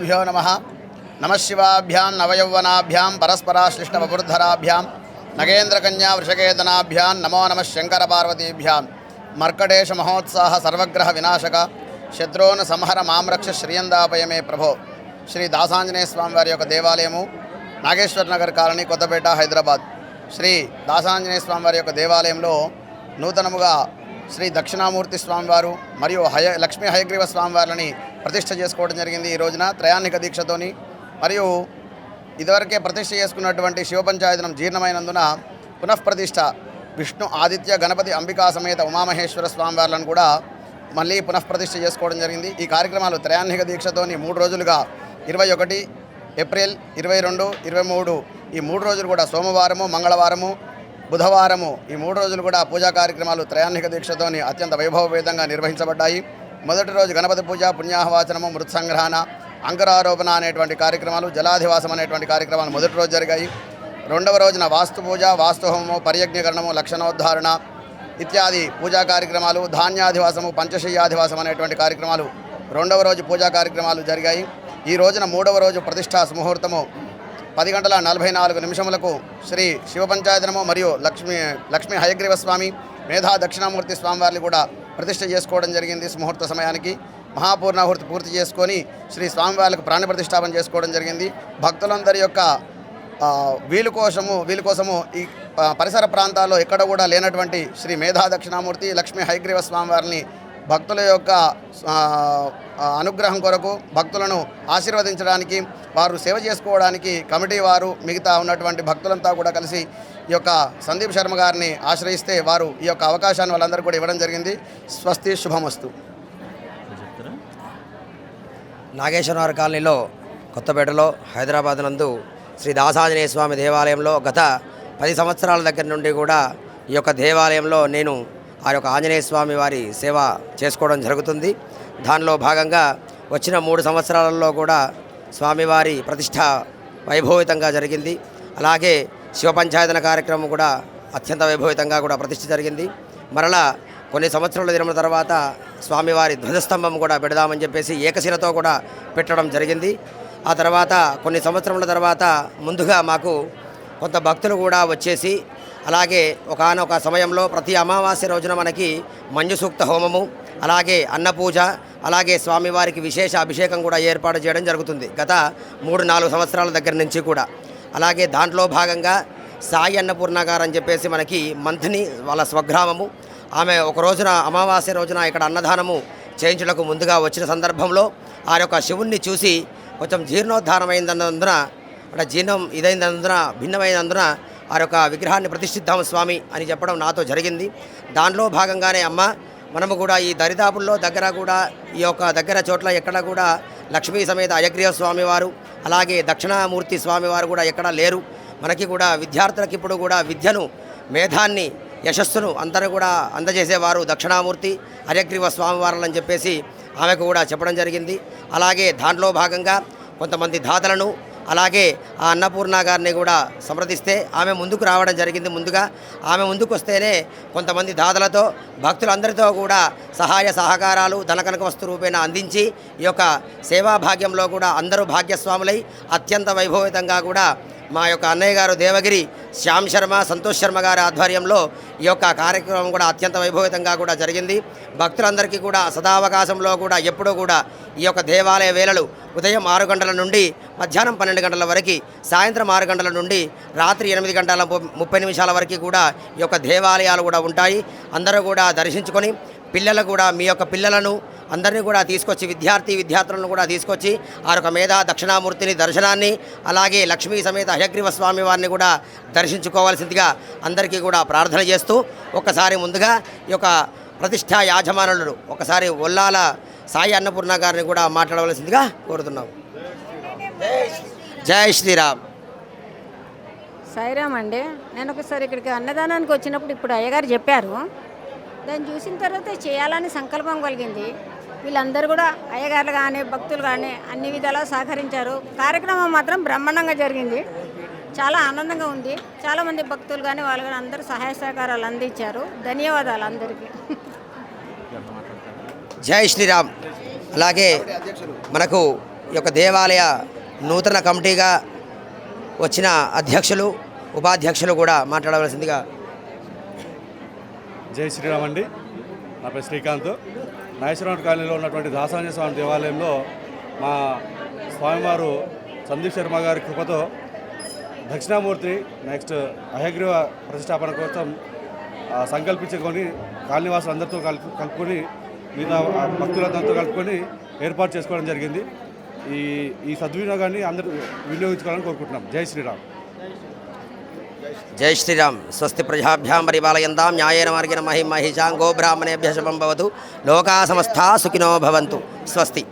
శ్రీగురుభ్యో నమ. నమశివాభ్యాం నవయౌవనాభ్యాం పరస్పరాశ్లిష్టవపుర్ధరాభ్యాం నగేంద్రకన్యా వృషకేతనాభ్యాం నమో నమ శంకర పార్వతీభ్యాం మర్కటేశ మహోత్సాహ సర్వగ్రహ వినాశక శత్రువును సంహర మామ్రక్ష శ్రీయందాపయమే ప్రభో. శ్రీ దాసాంజనేయ స్వామి వారి యొక్క దేవాలయము నాగేశ్వర్ నగర్ కాలనీ కొత్తపేట హైదరాబాద్. శ్రీ దాసాంజనేయ స్వామి వారి యొక్క దేవాలయంలో నూతనముగా శ్రీ దక్షిణామూర్తి స్వామివారు మరియు హయ లక్ష్మీ హయగ్రీవ స్వామివారిని ప్రతిష్ఠ చేసుకోవడం జరిగింది ఈ రోజున త్రయాణిక దీక్షతోని. మరియు ఇదివరకే ప్రతిష్ఠ చేసుకున్నటువంటి శివపంచాయతనం జీర్ణమైనందున పునఃప్రతిష్ఠ విష్ణు ఆదిత్య గణపతి అంబికా సమేత ఉమామహేశ్వర స్వామివార్లను కూడా మళ్ళీ పునఃప్రతిష్ఠ చేసుకోవడం జరిగింది. ఈ కార్యక్రమాలు త్రయాణిక దీక్షతోని మూడు రోజులుగా ఇరవై ఒకటి ఏప్రిల్ ఇరవై రెండు ఇరవై మూడు ఈ మూడు రోజులు కూడా సోమవారము మంగళవారము బుధవారము ఈ మూడు రోజులు కూడా పూజా కార్యక్రమాలు త్రయాణిక దీక్షతోని అత్యంత వైభవపేతంగా నిర్వహించబడ్డాయి. మొదటి రోజు గణపతి పూజ పుణ్యాహవాచనము మృత్సంగ్రహణ అంకురారోపణ అనేటువంటి కార్యక్రమాలు జలాధివాసం అనేటువంటి కార్యక్రమాలు మొదటి రోజు జరిగాయి. రెండవ రోజున వాస్తు పూజ వాస్తు హోమము పర్యజ్ఞకరణము లక్షణోద్ధారణ ఇత్యాది పూజా కార్యక్రమాలు ధాన్యాధివాసము పంచశయ్యాధివాసం అనేటువంటి కార్యక్రమాలు రెండవ రోజు పూజా కార్యక్రమాలు జరిగాయి. ఈ రోజున మూడవ రోజు ప్రతిష్టా ముహూర్తము పది గంటల నలభై నాలుగు నిమిషములకు శ్రీ శివపంచాయతనము మరియు లక్ష్మీ లక్ష్మీ హయగ్రీవ స్వామి మేధా దక్షిణామూర్తి స్వామివారిని కూడా ప్రతిష్ఠ చేసుకోవడం జరిగింది ముహూర్త సమయానికి. మహాపూర్ణాహూర్తి పూర్తి చేసుకొని శ్రీ స్వామివారికి ప్రాణ ప్రతిష్టాపన చేసుకోవడం జరిగింది. భక్తులందరి యొక్క వీలు కోసము వీలు కోసము ఈ పరిసర ప్రాంతాల్లో ఎక్కడ కూడా లేనటువంటి శ్రీ మేధా దక్షిణామూర్తి లక్ష్మీ హయగ్రీవ స్వామివారిని భక్తుల యొక్క అనుగ్రహం కొరకు భక్తులను ఆశీర్వదించడానికి వారు సేవ చేసుకోవడానికి కమిటీ వారు మిగతా ఉన్నటువంటి భక్తులంతా కూడా కలిసి ఈ యొక్క సందీప్ శర్మ గారిని ఆశ్రయిస్తే వారు ఈ యొక్క అవకాశాన్ని వాళ్ళందరూ కూడా ఇవ్వడం జరిగింది. స్వస్తి శుభమస్తు. నాగేశ్వరవారి కాలనీలో కొత్తపేటలో హైదరాబాద్ నందు శ్రీ దాసాంజనేయ స్వామి దేవాలయంలో గత పది సంవత్సరాల దగ్గర నుండి కూడా ఈ యొక్క దేవాలయంలో నేను ఆ యొక్క ఆంజనేయ స్వామి వారి సేవ చేసుకోవడం జరుగుతుంది. దానిలో భాగంగా వచ్చిన మూడు సంవత్సరాలలో కూడా స్వామివారి ప్రతిష్ట వైభవితంగా జరిగింది. అలాగే శివపంచాయతన కార్యక్రమం కూడా అత్యంత వైభవితంగా కూడా ప్రతిష్ఠ జరిగింది. మరలా కొన్ని సంవత్సరాల దినముల తర్వాత స్వామివారి ధ్వజస్తంభం కూడా పెడదామని చెప్పేసి ఏకశిలతో కూడా పెట్టడం జరిగింది. ఆ తర్వాత కొన్ని సంవత్సరముల తర్వాత ముందుగా మాకు కొంత భక్తులు కూడా వచ్చేసి అలాగే ఒకనొక సమయంలో ప్రతి అమావాస్య రోజున మనకి మంజుసూక్త హోమము అలాగే అన్నపూజ అలాగే స్వామివారికి విశేష అభిషేకం కూడా ఏర్పాటు చేయడం జరుగుతుంది గత మూడు నాలుగు సంవత్సరాల దగ్గర నుంచి కూడా. అలాగే దాంట్లో భాగంగా సాయి అన్నపూర్ణగారు అని చెప్పేసి మనకి మంథని వాళ్ళ స్వగ్రామము ఆమె ఒక రోజున అమావాస్య రోజున ఇక్కడ అన్నదానము చేయించుటకు ముందుగా వచ్చిన సందర్భంలో ఆ యొక్క శివుణ్ణి చూసి కొంచెం జీర్ణోద్ధారమైందన్నందున అంటే జీర్ణం ఇదైనందున భిన్నమైనందున ఆ యొక్క విగ్రహాన్ని ప్రతిష్ఠిద్దాము స్వామి అని చెప్పడం నాతో జరిగింది. దానిలో భాగంగానే అమ్మ మనము కూడా ఈ దరిదాపుల్లో దగ్గర కూడా ఈ యొక్క దగ్గర చోట్ల ఎక్కడ కూడా లక్ష్మీ సమేత అయగ్రీవ స్వామివారు అలాగే దక్షిణామూర్తి స్వామివారు కూడా ఎక్కడ లేరు. మనకి కూడా విద్యార్థులకు ఇప్పుడు కూడా విద్యను మేధాన్ని యశస్సును అందరూ కూడా అందజేసేవారు దక్షిణామూర్తి అయగ్రీవ స్వామివారులని చెప్పేసి ఆమెకు కూడా చెప్పడం జరిగింది. అలాగే దాంట్లో భాగంగా కొంతమంది దాతలను అలాగే ఆ అన్నపూర్ణ గారిని కూడా సంప్రదిస్తే ఆమె ముందుకు రావడం జరిగింది ముందుగా. ఆమె ముందుకు వస్తేనే కొంతమంది దాతలతో భక్తులందరితో కూడా సహాయ సహకారాలు ధనకనక వస్తు రూపేణ అందించి ఈ యొక్క సేవా భాగ్యంలో కూడా అందరూ భాగ్యస్వాములై అత్యంత వైభవితంగా కూడా మా యొక్క అన్నయ్య గారు దేవగిరి శ్యామ్ శర్మ సంతోష్ శర్మ గారి ఆధ్వర్యంలో ఈ యొక్క కార్యక్రమం కూడా అత్యంత వైభవితంగా కూడా జరిగింది. భక్తులందరికీ కూడా సదావకాశంలో కూడా ఎప్పుడూ కూడా ఈ యొక్క దేవాలయ వేళలు ఉదయం ఆరు గంటల నుండి మధ్యాహ్నం పన్నెండు గంటల వరకు సాయంత్రం ఆరు గంటల నుండి రాత్రి ఎనిమిది గంటల ముప్పై నిమిషాల వరకు కూడా ఈ యొక్క దేవాలయాలు కూడా ఉంటాయి. అందరూ కూడా దర్శించుకొని పిల్లలు కూడా మీ యొక్క పిల్లలను అందరినీ కూడా తీసుకొచ్చి విద్యార్థి విద్యార్థులను కూడా తీసుకొచ్చి ఆ యొక్క మేధా దక్షిణామూర్తిని దర్శనాన్ని అలాగే లక్ష్మీ సమేత హయగ్రీవ స్వామి వారిని కూడా దర్శించుకోవాల్సిందిగా అందరికీ కూడా ప్రార్థన చేస్తూ ఒక్కసారి ముందుగా ఈ యొక్క ప్రతిష్టా యాజమానులు ఒకసారి ఒల్లాల సాయి అన్నపూర్ణ గారిని కూడా మాట్లాడవలసిందిగా కోరుతున్నాం. జై శ్రీరామ్. సాయిరామ్ అండి. నేను ఒకసారి ఇక్కడికి అన్నదానానికి వచ్చినప్పుడు ఇప్పుడు అయ్యగారు చెప్పారు. దాన్ని చూసిన తర్వాత చేయాలని సంకల్పం కలిగింది. వీళ్ళందరూ కూడా అయ్యగారులు కానీ భక్తులు కానీ అన్ని విధాలా సహకరించారు. కార్యక్రమం మాత్రం బ్రహ్మాండంగా జరిగింది. చాలా ఆనందంగా ఉంది. చాలామంది భక్తులు కానీ వాళ్ళు కానీ అందరూ సహాయ సహకారాలు అందించారు. ధన్యవాదాలు అందరికీ. జై శ్రీరామ్. అలాగే మనకు ఈ యొక్క దేవాలయ నూతన కమిటీగా వచ్చిన అధ్యక్షులు ఉపాధ్యక్షులు కూడా మాట్లాడవలసిందిగా జై శ్రీరామ్ అండి. నా పేరు శ్రీకాంత్. నాగేశ్వరరావు కాలనీలో ఉన్నటువంటి దాసాంజ స్వామి దేవాలయంలో మా స్వామివారు సందీప్ శర్మ గారి కృపతో దక్షిణామూర్తి నెక్స్ట్ అహగ్రీవ ప్రతిష్టాపన కోసం సంకల్పించుకొని కాలనీవాసులు అందరితో కలుపు కలుపుకొని మిగతా భక్తులందరితో కలుపుకొని ఏర్పాటు చేసుకోవడం జరిగింది. ఈ ఈ సద్వినియోగాన్ని అందరూ వినియోగించుకోవాలని కోరుకుంటున్నాం. జై శ్రీరామ్. జై శ్రీరామ్. స్వస్తి ప్రజాభ్యాం పరిపాలయంతాం న్యాయేన మార్గిన మహిం మహిషాం గోబ్రాహ్మణేభ్య శుభం భవతు. లోకా సమస్తా సుఖినో భవంతు. స్వస్తి.